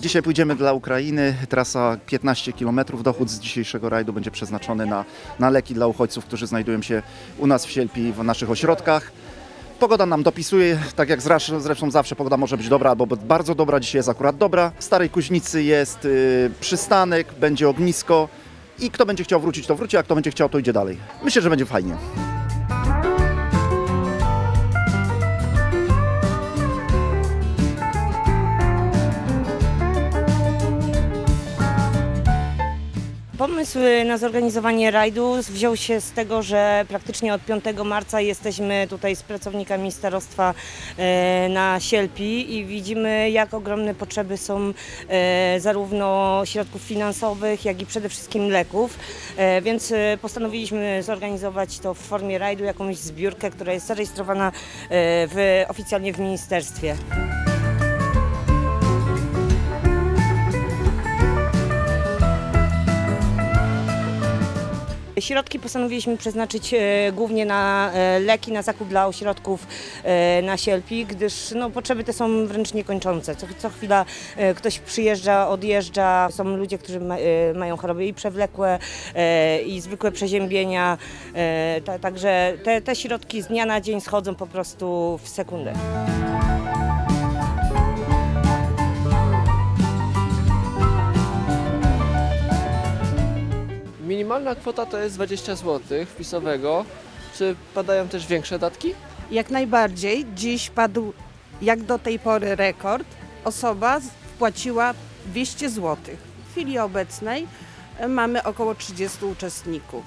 Dzisiaj pójdziemy dla Ukrainy. Trasa 15 km. Dochód z dzisiejszego rajdu będzie przeznaczony na, na leki dla uchodźców, którzy znajdują się u nas w Sielpi, w naszych ośrodkach. Pogoda nam dopisuje, tak jak zresztą, zawsze pogoda może być dobra albo bardzo dobra, dzisiaj jest akurat dobra. W Starej Kuźnicy jest y, przystanek, będzie ognisko i kto będzie chciał wrócić, to wróci, a kto będzie chciał, to idzie dalej. Myślę, że będzie fajnie. Pomysł na zorganizowanie rajdu wziął się z tego, że praktycznie od 5 marca jesteśmy tutaj z pracownikami starostwa e, na Sielpi i widzimy, jak ogromne potrzeby są e, zarówno środków finansowych, jak i przede wszystkim leków. Więc postanowiliśmy zorganizować to w formie rajdu, jakąś zbiórkę, która jest zarejestrowana w, oficjalnie w ministerstwie. Środki postanowiliśmy przeznaczyć e, głównie na e, leki, na zakup dla ośrodków e, na Sielpi, gdyż no, potrzeby te są wręcz niekończące. Co, co chwila ktoś przyjeżdża, odjeżdża. Są ludzie, którzy ma, mają choroby i przewlekłe, i zwykłe przeziębienia. Ta, także te, te środki z dnia na dzień schodzą po prostu w sekundę. Minimalna kwota to jest 20 zł wpisowego. Czy padają też większe datki? Jak najbardziej. Dziś padł jak do tej pory rekord. Osoba wpłaciła 200 zł. W chwili obecnej e, mamy około 30 uczestników.